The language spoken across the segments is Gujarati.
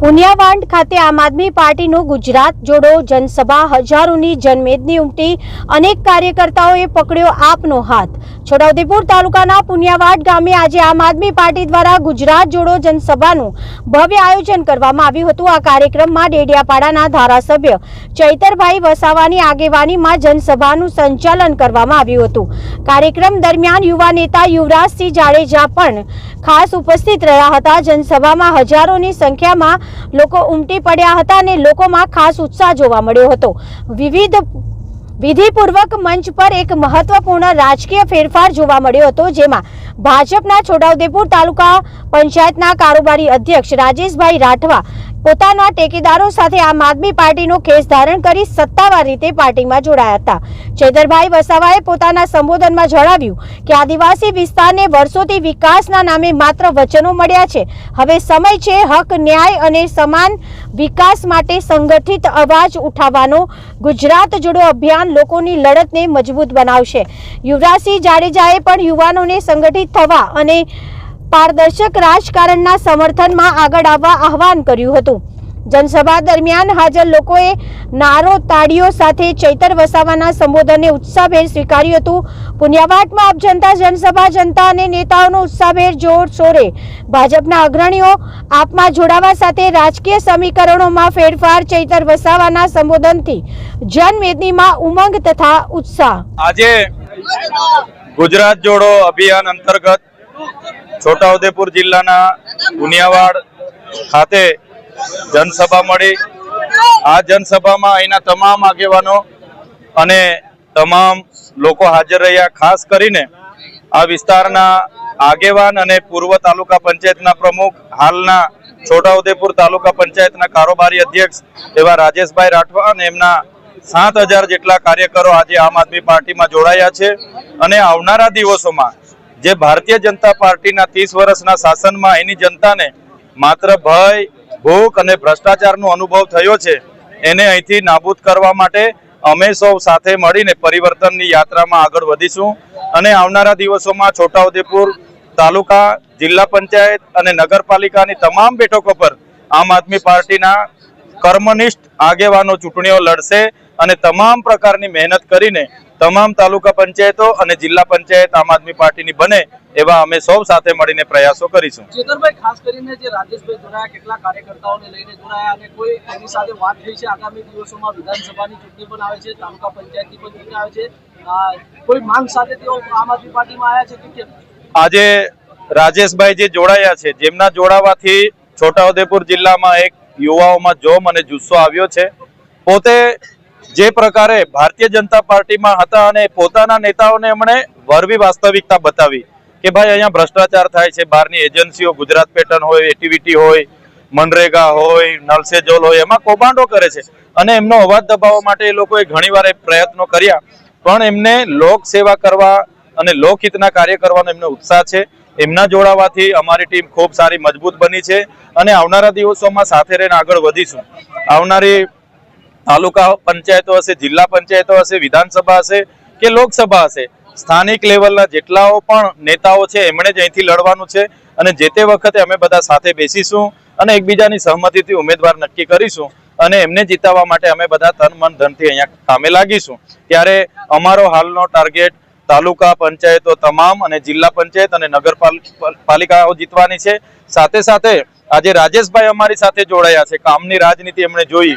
પુનિયાવાંડ ખાતે આમ આદમી પાર્ટીનું ગુજરાત જોડો જનસભા હજારોની જનમેદની ઉમટી. અનેક કાર્યકર્તાઓએ પકડ્યો આપનો હાથ. છોટાઉદેપુર તાલુકાના પુનિયાવાડ ગામે આજે આમ આદમી પાર્ટી દ્વારા ગુજરાત જોડો જનસભાનું ભવ્ય આયોજન કરવામાં આવ્યું હતું. આ કાર્યક્રમમાં ડેડિયાપાડાના ધારાસભ્ય ચૈતરભાઈ વસાવાની આગેવાનીમાં જનસભાનું સંચાલન કરવામાં આવ્યું હતું. કાર્યક્રમ દરમિયાન યુવા નેતા યુવરાજસિંહ જાડેજા પણ ખાસ ઉપસ્થિત રહ્યા હતા. જનસભામાં હજારોની સંખ્યામાં લોકો ઉમટી પડ્યા હતા અને લોકોમાં ખાસ ઉત્સાહ જોવા મળ્યો હતો. વિવિધ વિધિપૂર્વક મંચ પર એક મહત્વપૂર્ણ રાજકીય ફેરફાર જોવા મળ્યો હતો, જેમાં ભાજપના છોટાઉદેપુર તાલુકા પંચાયતના કારોબારી અધ્યક્ષ રાજેશભાઈ રાઠવા પોતાના ટેકેદારો સાથે આમ આદમી પાર્ટીનો કેસ ધારણ કરી સત્તાવાર રીતે પાર્ટીમાં જોડાયા હતા. ચેતરભાઈ વસાવાએ પોતાના સંબોધનમાં જણાવ્યું કે આદિવાસી વિસ્તારને વર્ષોથી વિકાસના નામે માત્ર વચનો મળ્યા છે. હવે સમય છે હક, ન્યાય અને સમાન વિકાસ માટે સંગઠિત અવાજ ઉઠાવવાનો. ગુજરાત જોડો અભિયાન લોકોની લડતને મજબૂત બનાવશે. યુવરાજસિંહ જાડેજાએ પણ યુવાનોને સંગઠિત થવા અને પારદર્શક રાજકારણના સમર્થનમાં આગળ આવવા આહવાન કર્યું હતું. જનસભા દરમિયાન હાજર લોકોએ નારો તાળીઓ સાથે ચૈતર વસાવાના સંબોધનને ઉત્સાહભેર સ્વીકાર્યું હતું. પુન્યાવાટમાં આપ જનતા, જનસભા, જનતા અને નેતાઓનો ઉત્સાહભેર જોર શોરે. ભાજપના અગ્રણીઓ આપમાં જોડાવા સાથે રાજકીય સમીકરણોમાં ફેરફાર ચૈતર વસાવાના સંબોધનથી જનમેદનીમાં ઉમંગ તથા ઉત્સાહ. આજે ગુજરાત જોડો અભિયાન અંતર્ગત છોટાઉદેપુર જિલ્લાના પુનિયાવાડ ખાતે જનસભા મળી. આ જનસભામાં અહીંના તમામ આગેવાનો અને તમામ લોકો હાજર રહ્યા. ખાસ કરીને આ વિસ્તારના આગેવાન અને પૂર્વ તાલુકા પંચાયતના પ્રમુખ, હાલના છોટાઉદેપુર તાલુકા પંચાયતના કારોબારી અધ્યક્ષ એવા રાજેશભાઈ રાઠવા અને એમના સાત જેટલા કાર્યકરો આજે આમ આદમી પાર્ટીમાં જોડાયા છે. અને આવનારા દિવસોમાં જે ભારતીય જનતા પાર્ટીના ત્રીસ વર્ષના શાસનમાં એની જનતાને માત્ર ભય, ભૂખ અને ભ્રષ્ટાચારનો અનુભવ થયો છે, એને અહીંથી નાબૂદ કરવા માટે અમે સૌ સાથે મળીને પરિવર્તનની યાત્રામાં આગળ વધીશું અને આવનારા દિવસોમાં છોટાઉદેપુર તાલુકા, જિલ્લા પંચાયત અને નગરપાલિકાની તમામ બેઠકો પર આમ આદમી પાર્ટીના કર્મનિષ્ઠ આગેવાનો ચૂંટણીઓ લડશે અને તમામ પ્રકારની મહેનત કરીને તમામ તાલુકા પંચાયતો અને જિલ્લા પંચાયત આમ આદમી પાર્ટીની બને એવા અમે સૌ સાથે મળીને પ્રયાસો કરીશું. ચેતરભાઈ ખાસ કરીને જે રાજેશભાઈ જોડાયા કેટલા કાર્યકર્તાઓને લઈને જોડાયા અને કોઈ એની સાથે વાત થઈ છે? આગામી દિવસોમાં વિધાનસભાની ચૂંટણી પણ આવે છે તાલુકા પંચાયતની પણ ચૂંટણી આવે છે. કોઈ માંગ સાથે તેઓ આમ આદમી પાર્ટીમાં આવ્યા છે કે આજે રાજેશભાઈ જે જોડાયા છે જેમના જોડાવાથી છોટાઉદેપુર જિલ્લામાં એક યુવાઓમાં જોમ અને જુસ્સો આવ્યો છે. પોતે જે પ્રકારે ભારતીય જનતા પાર્ટીમાં હતા અને પોતાના નેતાઓને એમણે વરવી વાસ્તવિકતા બતાવી કે ભાઈ અહીંયા ભ્રષ્ટાચાર થાય છે, બહારની એજન્સીઓ, ગુજરાત પેટર્ન હોય, એટીવીટી હોય, મનરેગા હોય નલસે જોલ હોય, એમાં કૌભાંડો કરે છે. અને એમનો અવાજ દબાવવા માટે એ લોકોએ ઘણીવાર પ્રયત્નો કર્યા, પણ એમને લોક સેવા કરવા અને લોકહિતના કાર્ય કરવાનો એમનો ઉત્સાહ છે. એમના જોડાવાથી અમારી ટીમ ખૂબ સારી મજબૂત બની છે અને આવનારા દિવસોમાં સાથે રહીને આગળ વધીશું. આવનારી તાલુકા પંચાયતો હશે, જિલ્લા પંચાયતો હશે, વિધાનસભા હશે કે લોકસભા હશે, સ્થાનિક લેવલના જેટલાઓ પણ નેતાઓ છે, એમણે જ અહીંથી લડવાનું છે અને જે તે વખતે અમે બધા સાથે બેસીશું અને એકબીજાની સહમતિથી ઉમેદવાર નક્કી કરીશું અને એમને જીતાવવા માટે અમે બધા તન મન ધનથી અહીંયા કામે લાગીશું. ત્યારે અમારો હાલનો ટાર્ગેટ તાલુકા પંચાયતો તમામ અને જિલ્લા પંચાયત અને નગરપાલિકાઓ જીતવાની છે. સાથે સાથે આજે રાજેશભાઈ અમારી સાથે જોડાયા છે. કામની રાજનીતિ એમણે જોઈ.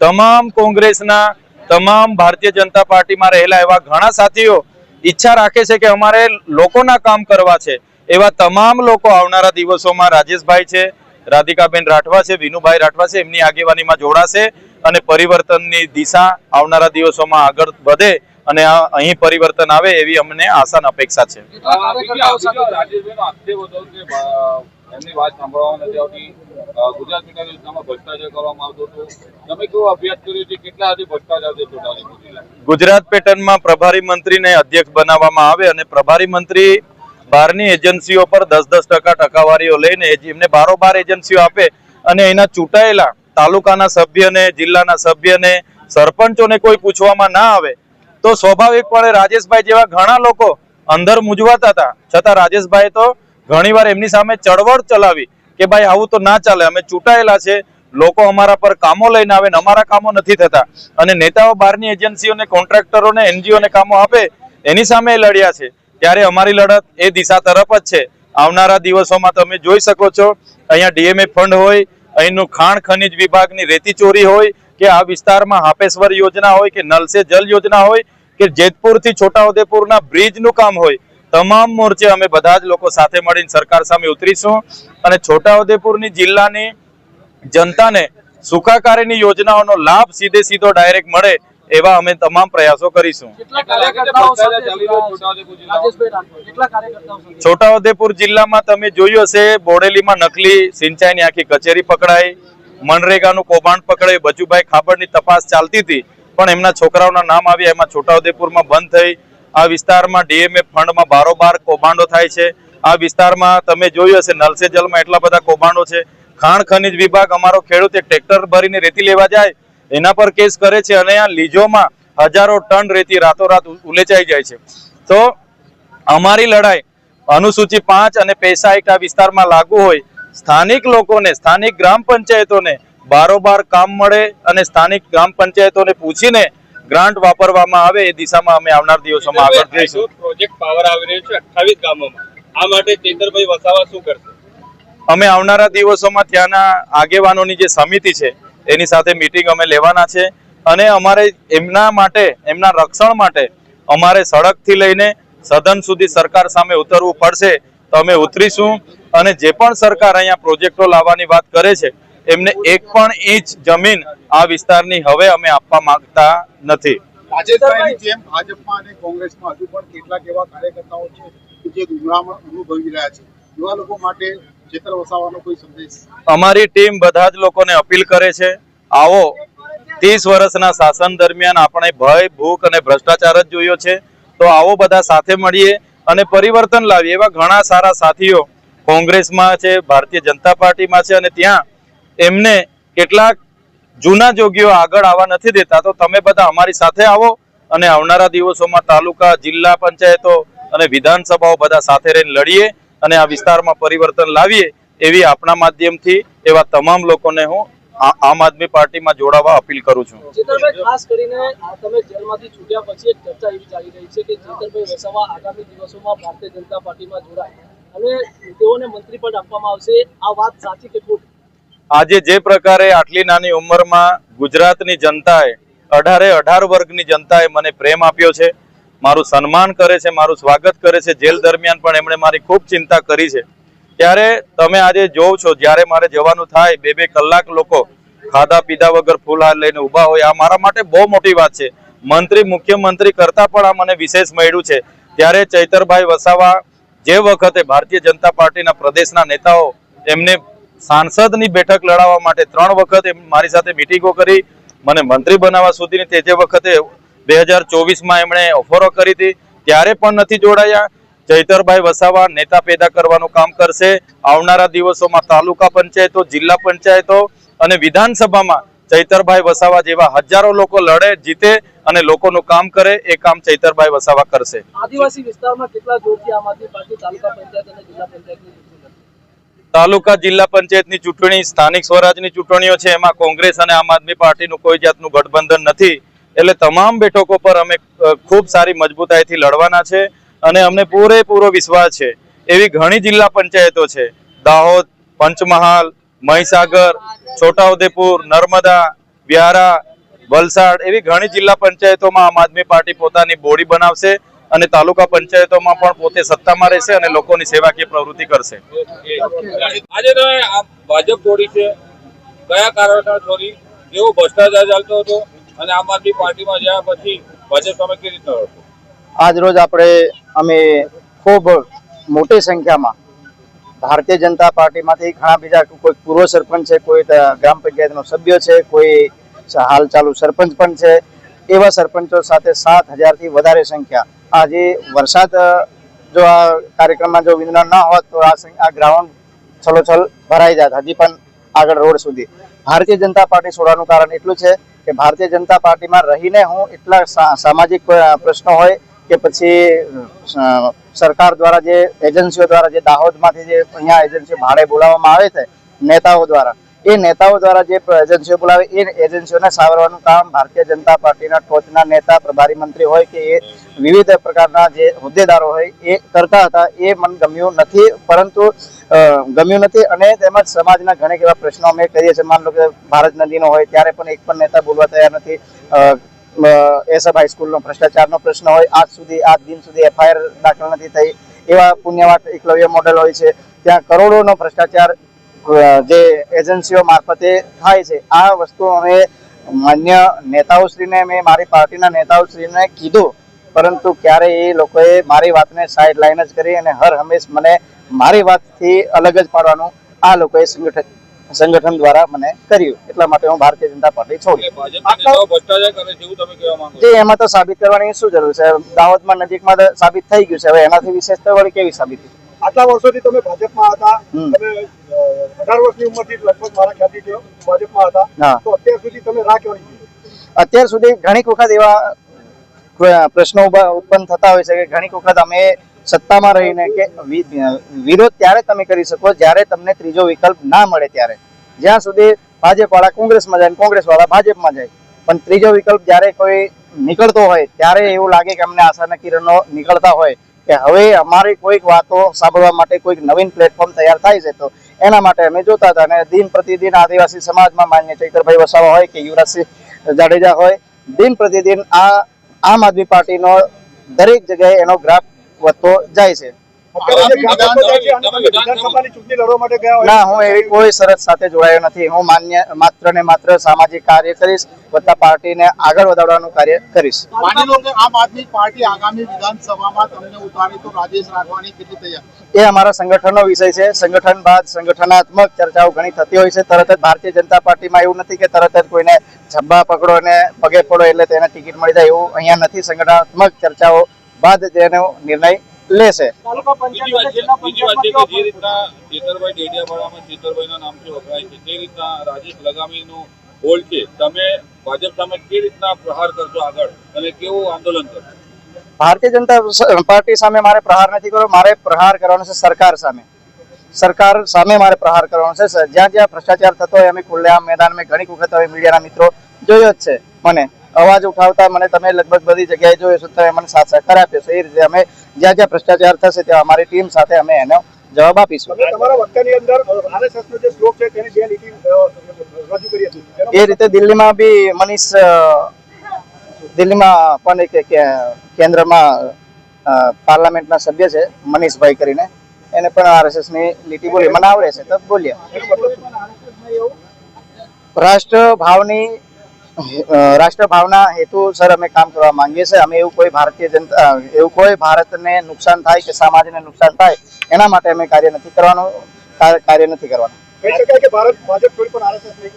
તમામ કોંગ્રેસના, તમામ ભારતીય જનતા પાર્ટીમાં રહેલા એવા ઘણા સાથીઓ ઈચ્છા રાખે છે કે અમારે લોકોના કામ કરવા છે. એવા તમામ લોકો આવનારા દિવસોમાં રાજેશભાઈ છે, રાધિકાબેન રાઠવા છે, વિનુભાઈ રાઠવા છે, એમની આગેવાનીમાં જોડાશે અને પરિવર્તનની દિશા આવનારા દિવસોમાં આગળ વધે અને અહીં પરિવર્તન આવે એવી અમને આસાન અપેક્ષા છે. એમની વાત સાંભળવામાં નથી આવતી. ગુજરાત પેટા યોજનામાં ભ્રષ્ટાચાર કરવામાં આવતો હતો. તમે કેવો અભ્યાસ કર્યો છે? કેટલા હજી ભ્રષ્ટાચાર છે છોટાઉદેપુર ગુજરાત પેટર્નમાં પ્રભારી મંત્રીને અધ્યક્ષ બનાવવામાં આવે અને પ્રભારી મંત્રી બહારની એજન્સીઓ પર દસ દસ ટકા ટકાવારીઓ લઈને એમને બારોબાર એજન્સીઓ આપે અને એના ચૂંટાયેલા તાલુકાના સભ્યને, જિલ્લાના સભ્યને, સરપંચોને કોઈ પૂછવામાં ના આવે તો સ્વાભાવિકપણે રાજેશભાઈ જેવા ઘણા લોકો અંદર મૂંઝવાતા હતા. છતાં રાજેશભાઈ તો ઘણીવાર એમની સામે ચળવળ ચલાવી કે ભાઈ આવું તો ના ચાલે, અમે ચૂંટાયેલા છે, લોકો અમારા પર કામો લઈને આવે ને અમારા કામો નથી થતા. અને નેતાઓ બહારની એજન્સીઓને, કોન્ટ્રાક્ટરોને, એનજીઓને કામો આપે, એની સામે લડ્યા છે. ત્યારે અમારી લડત એ દિશા તરફ જ છે. આવનારા દિવસોમાં તમે જોઈ શકો છો, અહીંયા ડીએમએ ફંડ હોય, અહીંનું ખાણ ખનિજ વિભાગની રેતી ચોરી હોય, કે આ વિસ્તારમાં હાપેશ્વર યોજના હોય, કે નલસે જલ યોજના હોય, કે જેતપુરથી છોટાઉદેપુરના બ્રિજનું કામ હોય તમામ મોરચે અમે બધા જ લોકો સાથે મળીને સરકાર સામે ઉતરીશું અને છોટાઉદેપુરની જિલ્લાની જનતાને સુખાકારીની યોજનાઓનો લાભ સીધે સીધો ડાયરેક્ટ મળે એવા અમે તમામ પ્રયાસો કરીશું. છોટાઉદેપુર જિલ્લામાં તમે જોયું હશે બોડેલીમાં નકલી સિંચાઈની આખી કચેરી પકડાઈ મનરેગાનું કૌભાંડ પકડાયું બચુભાઈ ખાબડની તપાસ ચાલતી હતી પણ એમના છોકરાઓના નામ આવ્યા એમાં છોટાઉદેપુરમાં બંધ થઈ આ વિસ્તારમાં ડીએમએફ ફંડમાં બારોબાર કૌભાંડો થાય છે. આ વિસ્તારમાં તમે જોયું હશે, નલસે જલમાં એટલા બધા કૌભાંડો છે. ખાણ ખનિજ વિભાગ અમારો ખેડૂત એક ટ્રેક્ટર ભરીને રેતી લેવા જાય, એના પર કેસ કરે છે અને આ લીજોમાં હજારો ટન રેતી રાતોરાત ઉલેચાઈ જાય છે. તો અમારી લડાઈ અનુસૂચિ પાંચ અને પૈસા એક આ વિસ્તારમાં લાગુ હોય, સ્થાનિક લોકોને, સ્થાનિક ગ્રામ પંચાયતોને બારોબાર કામ મળે અને સ્થાનિક ગ્રામ પંચાયતોને પૂછીને ગ્રાન્ટ વાપરવામાં આવે એ દિશામાં અમે આવનાર દિવસોમાં આગળ જઈશું. પ્રોજેક્ટ પાવર આવી રહ્યો છે અઠાવીસ ગામોમાં. આ માટે ચેતરભાઈ વસાવા શું કરશે? અમે આવનારા દિવસોમાં ત્યાંના આગેવાનોની જે સમિતિ છે એની સાથે મીટિંગ અમે લેવાના છે. અને અમારે એમના માટે એમના રક્ષણ માટે અમારે સડકથી લઈને સદન સુધી સરકાર સામે ઉતરવું પડશે તો અમે ઉતરીશું. અને જે પણ સરકાર અહીંયા પ્રોજેક્ટો લાવવાની વાત કરે છે એમને એક પણ ઇંચ જમીન આ વિસ્તારની હવે અમે આપવા માંગતા નથી. રાજેશભાઈની જેમ ભાજપમાં અને કોંગ્રેસમાં હજુ પણ કેટલાક એવા કાર્યકર્તાઓ છે કે જે ગુમરાહમાં અનુભવી રહ્યા છે. એવા લોકો માટે ચેતર વસાવાનો કોઈ સંદેશ? અમારી ટીમ બધા જ લોકોને અપીલ કરે છે આવો ત્રીસ વર્ષના શાસન દરમિયાન આપણે ભય ભૂખ અને ભ્રષ્ટાચાર જ જોયો છે તો આવો બધા સાથે મળીએ અને પરિવર્તન લાવીએ. એવા ઘણા સારા સાથીઓ કોંગ્રેસમાં છે ભારતીય જનતા પાર્ટીમાં છે અને ત્યાં એમને કેટલાક જૂના જોગીઓ આગળ આવવા નથી દેતા, તો તમે બધા અમારી સાથે આવો અને આવનારા દિવસોમાં તાલુકા, જિલ્લા પંચાયતો અને વિધાનસભાઓ બધા સાથે રહીને લડીએ અને આ વિસ્તારમાં પરિવર્તન લાવીએ એવી આપણા માધ્યમથી એવા તમામ લોકોને હું આમ આદમી પાર્ટીમાં જોડાવા અપીલ કરું છું. તમે અને તેઓને મંત્રી પદ આપવામાં આવશે. આ વાત સાચી કે ખોટી? આજે જે પ્રકારે આટલી નાની ઉંમરમાં ગુજરાતની જનતાએ, અઢારે અઢાર વર્ગની જનતાએ મને પ્રેમ આપ્યો છે, મારું સન્માન કરે છે, મારું સ્વાગત કરે છે, જેલ દરમિયાન પણ એમણે મારી ખૂબ ચિંતા કરી છે. ત્યારે તમે આજે જોવ છો, જ્યારે મારે જવાનું થાય, બે બે કલાક લોકો ખાધા પીધા વગર ફૂલ હાથ લઈને ઊભા હોય, આ મારા માટે બહુ મોટી વાત છે. મંત્રી, મુખ્યમંત્રી કરતા પણ આ મને વિશેષ મળ્યું છે. ત્યારે ચૈતરભાઈ વસાવા જે વખતે ભારતીય જનતા પાર્ટીના પ્રદેશના નેતાઓ એમને સાંસદની બેઠક લડાવવા માટે ત્રણ વખત મારી સાથે મિટિંગો કરી, મને મંત્રી બનાવવા સુધીની તે જે વખતે બે હજાર ચોવીસમાં એમણે ઓફરો કરી હતી, ત્યારે પણ નથી જોડાયા ચૈતરભાઈ વસાવા નેતા પેદા કરવાનું કામ કરશે આવનારા દિવસોમાં તાલુકા પંચાયતો, જિલ્લા પંચાયતો અને વિધાનસભામાં ચૈતરભાઈ વસાવા જેવા હજારો લોકો લડે, જીતે અને લોકોનું કામ કરે, એ કામ ચૈતરભાઈ વસાવા કરશે આદિવાસી વિસ્તારમાં કેટલા જોરથી આમ આદમી પાર્ટી તાલુકા પંચાયત અને જિલ્લા પંચાયતની? તાલુકા જિલ્લા પંચાયતની ચૂંટણી, સ્થાનિક સ્વરાજની ચૂંટણીઓ છે, એમાં કોંગ્રેસ અને આમ આદમી પાર્ટીનું કોઈ જાતનું ગઠબંધન નથી. એટલે તમામ બેઠકો પર અમે ખૂબ સારી મજબૂતાઈથી લડવાના છે અને અમને પૂરેપૂરો વિશ્વાસ છે. એવી ઘણી જિલ્લા પંચાયતો છે. દાહોદ, પંચમહાલ, મહીસાગર, છોટાઉદેપુર, નર્મદા, વ્યારા, વલસાડ એવી ઘણી જિલ્લા પંચાયતોમાં આમ આદમી પાર્ટી પોતાની બોડી બનાવશે. અને તાલુકા પંચાયતોમાં પણ પોતે સત્તામાં રહેશે અને લોકોની સેવાકીય પ્રવૃત્તિ કરશે. આજે તમે આ ભાજપ છોડી છે. કયા કારણસર છોડી? કેવો ભ્રષ્ટાચાર ચાલતો હતો અને આમ આદમી પાર્ટીમાં ગયા પછી ભાજપ તમે કેવી રીતે હતો આજ રોજ આપણે અમે ખૂબ મોટી સંખ્યામાં ભારતીય જનતા પાર્ટીમાંથી ઘણા બીજા કોઈ પૂર્વ સરપંચ છે કોઈ ગ્રામ પંચાયતનો સભ્ય છે કોઈ હાલ ચાલુ સરપંચ પણ છે. એવા સરપંચો સાથે સાત હજારથી વધારે સંખ્યા આજે વરસાદ જો આ કાર્યક્રમમાં જો વિઘ્ન ન હોત તો આ ગ્રાઉન્ડ છલોછલ ભરાઈ જાત, હજી પણ આગળ રોડ સુધી. ભારતીય જનતા પાર્ટી છોડવાનું કારણ એટલું છે કે ભારતીય જનતા પાર્ટીમાં રહીને હું એટલા સામાજિક પ્રશ્નો હોય કે પછી સરકાર દ્વારા જે એજન્સીઓ દ્વારા જે દાહોદમાંથી જે અહીંયા એજન્સીઓ ભાડે બોલાવવામાં આવે છે, નેતાઓ દ્વારા એ નેતાઓ દ્વારા જે એજન્સીઓ બોલાવે, એ એજન્સીઓને સાવરવાનું કામ ભારતીય જનતા પાર્ટીના ટોચના નેતા, પ્રભારી મંત્રી હોય કે એ વિવિધ પ્રકારના જે હોદ્દેદારો હોય, એ કરતા હતા. એ મને ગમ્યું નથી, પરંતુ ગમ્યું નથી અને તેમજ સમાજના ઘણા એવા પ્રશ્નો અમે કરીએ છીએ. માન લો કે ભારત નદીનો હોય, ત્યારે પણ એક પણ નેતા બોલવા તૈયાર નથી. એસએફ હાઈસ્કૂલનો ભ્રષ્ટાચારનો પ્રશ્ન હોય. આજ સુધી, આજ દિન સુધી એફઆઈઆર દાખલ નથી થઈ. એવા પુણ્યવાટ એકલવ્ય મોડેલ હોય છે. ત્યાં કરોડોનો ભ્રષ્ટાચાર જે એજન્સીઓ મારફતે થાય છે આ વસ્તુ અમે માન્ય નેતાઓશ્રીને મેં મારી પાર્ટીના નેતાઓશ્રીને કીધું. પરંતુ ક્યારે એ લોકોએ મારી વાતને સાઈડ લાઈન જ કરી અને હર હંમેશ મને મારી વાતથી અલગ જ પાડવાનું આ લોકોએ સંગઠન સંગઠન દ્વારા મને કર્યું. એટલા માટે હું ભારતીય જનતા પાર્ટી છોડી. જે એમાં તો સાબિત કરવાની શું જરૂર છે? દાહોદમાં નજીકમાં સાબિત થઈ ગયું છે. હવે એનાથી વિશેષ તો વળી કેવી સાબિત? આટલા વર્ષોથી તમે ભાજપમાં હતા. અઢાર વર્ષની ઉંમરથી લગભગ મારા ખ્યાલથી ભાજપમાં હતા તો અત્યાર સુધી તમે રાહ કેમ અત્યાર સુધી ઘણી વખત એવા પ્રશ્નો ઉત્પન્ન થતા હોય છે કે ઘણી વખત અમે સત્તામાં રહીને કે વિરોધ ત્યારે તમે કરી શકો જ્યારે તમને ત્રીજો વિકલ્પ ના મળે ત્યારે. જ્યાં સુધી ભાજપ વાળા કોંગ્રેસમાં જાય કોંગ્રેસ વાળા ભાજપમાં જાય. પણ ત્રીજો વિકલ્પ જ્યારે કોઈ નીકળતો હોય ત્યારે એવું લાગે કે અમને આશાના કિરણો નીકળતા હોય. કે હવે અમારી કોઈક વાતો સાંભળવા માટે કોઈક નવીન પ્લેટફોર્મ તૈયાર થાય છે તો એના માટે અમે જોતા હતા અને દિન પ્રતિદિન આદિવાસી સમાજમાં માન્ય ચૈતરભાઈ વસાવા હોય કે યુવરાજસિંહ જાડેજા હોય, દિન પ્રતિદિન આ આમ આદમી પાર્ટીનો દરેક જગ્યાએ એનો ગ્રાફ વધતો જાય છે. ના હું એવી કોઈ શરત સાથે જોડાયો નથી. હું માન્ય માત્ર ને માત્ર સામાજિક કાર્ય કરીશ વત્તા પાર્ટીને આગળ વધારવાનું કાર્ય કરીશ. માની લો કે આમ આદમી પાર્ટી આગામી વિધાનસભામાં તમને ઉતારે તો રાજેશ રાઠવાની કેટલી તૈયાર? એ અમારા સંગઠનનો વિષય છે. સંગઠન બાદ સંગઠનાત્મક ચર્ચાઓ ઘણી થતી હોય છે. તરત જ ભારતીય જનતા પાર્ટીમાં એવું નથી કે તરત જ કોઈને છબ્બા પકડો અને પગે પડો એટલે તેને ટિકિટ મળી જાય એવું અહીંયા નથી. સંગઠનાત્મક ચર્ચાઓ બાદ જેનો નિર્ણય લેશે. હોલ છે તમે ભાજપ સામે કેવી રીતના પ્રહાર કરશો આગળ અને કેવું આંદોલન કરશો? ભારતીય જનતા પાર્ટી સામે મારે પ્રહાર નથી કરવો મારે પ્રહાર કરવાનો છે સરકાર સામે. સરકાર સામે મારે પ્રહાર કરવાનો છે. જ્યાં જ્યાં ભ્રષ્ટાચાર થતો હોય અમે ખુલ્લેઆમ મેદાનમાં ઘણી વખત હવે મીડિયાના મિત્રો જોયો જ છે મને. અવાજ ઉઠાવતા મને તમે લગભગ બધી જગ્યાએ જોયો છો તમે મને સાથ સહકાર આપ્યો છે. એ રીતે અમે જ્યાં જ્યાં ભ્રષ્ટાચાર થશે ત્યાં અમારી ટીમ સાથે અમે એનો જવાબ આપીશું. એ રીતે દિલ્હીમાં બી મનીષ દિલ્હીમાં પણ એક કે- કેન્દ્રમાં પાર્લામેન્ટના સભ્ય છે મનીષભાઈ કરીને. એને પણ આરએસએસની લીટી બોલી મને આવડે છે તો બોલીએ. રાષ્ટ્ર ભાવની અ, રાષ્ટ્ર ભાવના હેતુ સર અમે કામ કરવા માંગીએ છીએ. અમે એવું કોઈ ભારતીય જનતા એવું કોઈ ભારતને નુકસાન થાય કે સમાજને નુકસાન થાય એના માટે અમે કાર્ય નથી કરવાનું કાર્ય નથી કરવાનું. કહી શકાય કે ભારત ભાજપ છોડી પણ આરએસએસ નહીં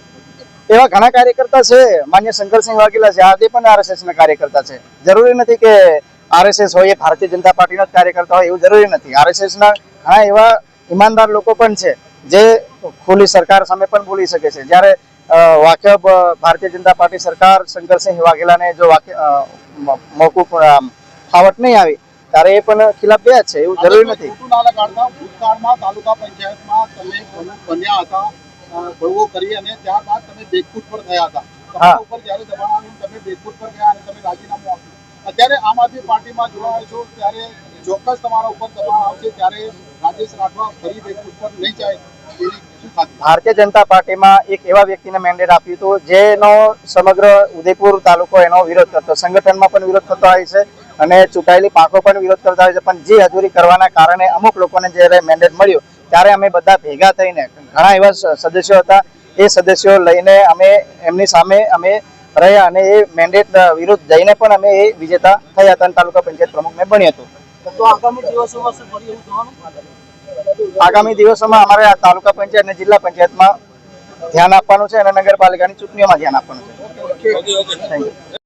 એવા ઘણા કાર્યકર્તા છે. માન્ય શંકરસિંહ વાઘેલા છે. આજે પણ આરએસએસ ના કાર્યકર્તા છે. જરૂરી નથી કે આરએસએસ હોય એ ભારતીય જનતા પાર્ટીનો જ કાર્યકર્તા હોય એવું જરૂરી નથી. આરએસએસ ના ઘણા એવા ઈમાનદાર લોકો પણ છે જે ખુલ્લી સરકાર સામે પણ બોલી શકે છે. જ્યારે અ, ભારતીય જનતા પાર્ટી સરકાર શંકરસિંહ વાઘેલાને જો મોકૂફ ફાવટ નહીં આવી ત્યારે એ પણ ખિલાફ ગયા છે એવું જરૂરી નથી. ખોટું ના લગાડતા ભૂતકાળમાં તાલુકા પંચાયતમાં તમે પ્રમુખ બન્યા હતા બળવો કરી અને ત્યારબાદ તમે બેકફૂટ પર થયા હતા. તમારા ઉપર જ્યારે દબાણ આવ્યું તમે બેકફૂટ પર ગયા અને તમે રાજીનામું આપ્યું. અત્યારે આમ આદમી પાર્ટીમાં જોડાયા છો ત્યારે ચોક્કસ તમારા ઉપર દબાણ આવશે ત્યારે રાજેશ રાઠવા ફરી બેકફૂટ પર નહીં જાય. ભારતીય જનતા પાર્ટીમાં એક એવા વ્યક્તિને મેન્ડેટ આપ્યું હતું, જેનો સમગ્ર ઉદયપુર તાલુકો એનો વિરોધ કરતો, સંગઠનમાં પણ વિરોધ થતો હોય છે અને ચૂંટાયેલી પાંખો પણ વિરોધ કરતા હોય છે. પણ જે હજુરી કરવાના કારણે અમુક લોકોને જ્યારે મેન્ડેટ મળ્યું, ત્યારે અમે બધા ભેગા થઈને, ઘણા એવા સદસ્યો હતા, એ સદસ્યો લઈને અમે એમની સામે અમે રહ્યા અને એ મેન્ડેટ વિરુદ્ધ જઈને પણ અમે એ વિજેતા થયા હતા તાલુકા પંચાયત પ્રમુખ મેં બન્યું હતું. તો આગામી દિવસોમાં શું એવું થવાનું? આગામી દિવસોમાં અમારે આ તાલુકા પંચાયત અને જિલ્લા પંચાયતમાં ધ્યાન આપવાનું છે અને નગરપાલિકાની ચૂંટણીઓમાં ધ્યાન આપવાનું છે. Thank you